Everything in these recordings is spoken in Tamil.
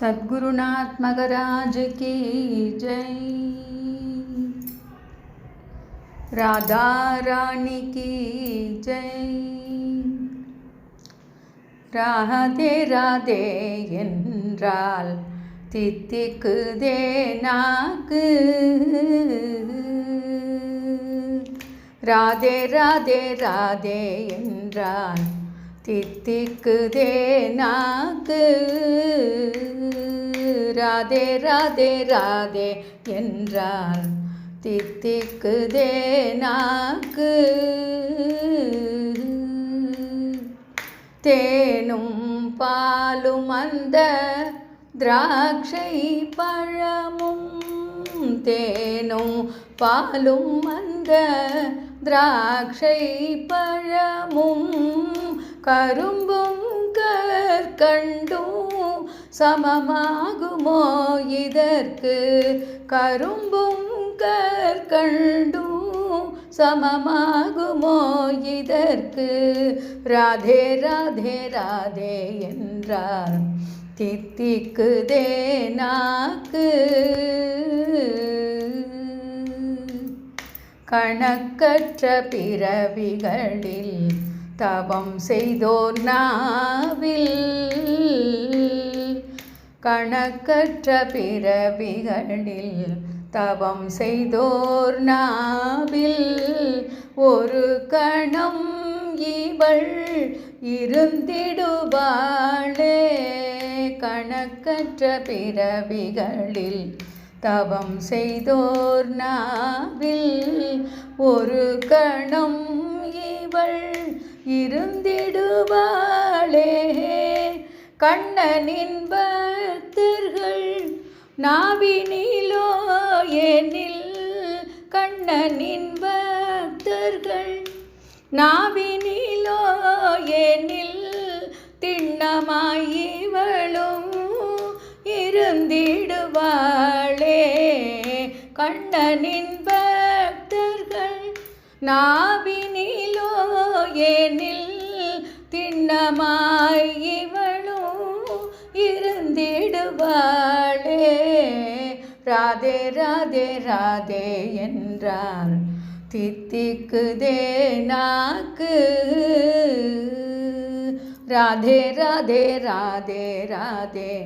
सद्गुरुनाथ मगराज की जय राधा रानी की जय ராதே ராதே என்றால் தித்திக்குதே நாக்கு ராதே ராதே ராதே என்றால் தித்திக்குதே நாக்கு. ராதே ராதே ராதே என்றால் தித்திக்குதே நாக்கு. தேனும் பாலும் அந்த திராட்சை பழமும். தேனும் பாலும் அந்த திராட்சை பழமும். கரும்பும் கற்கண்டும் சமமாகுமோ இதற்கு? கரும்பும் கற்கண்டும் சமமாகுமோ இதற்கு? ராதே ராதே ராதே என்றார். தித்திக்குதே நாக்கு. கணக்கற்ற பிறவிகளில் தவம் செய்தோர் நாவில். கணக்கற்ற பிறவிகளில் தவம் செய்தோர் நாவில். ஒரு கணம் இவள் இருந்திடுவாளே. கணக்கற்ற பிறவிகளில் தவம் செய்தோர் நாவில். ஒரு கணம் இவள் இருந்திடுவாளே. கண்ணனின் பக்தர்கள் நாவினிலோ எனில் கண்ணனின் பக்தர்கள் நாவினிலோ எனில் திண்ணமாயிவளும் இருந்திடுவாளே. கண்ணனின் பக்தர்கள் நாவினி ஏனில் திண்ணமாய் இவளும் இருந்திடுவாளே. ராதே ராதே ராதே என்றார் தித்திக்குதே நாக்கு. ராதே ராதே ராதே ராதே.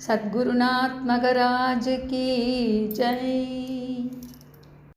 सद्गुरुनात्मगराज की जय।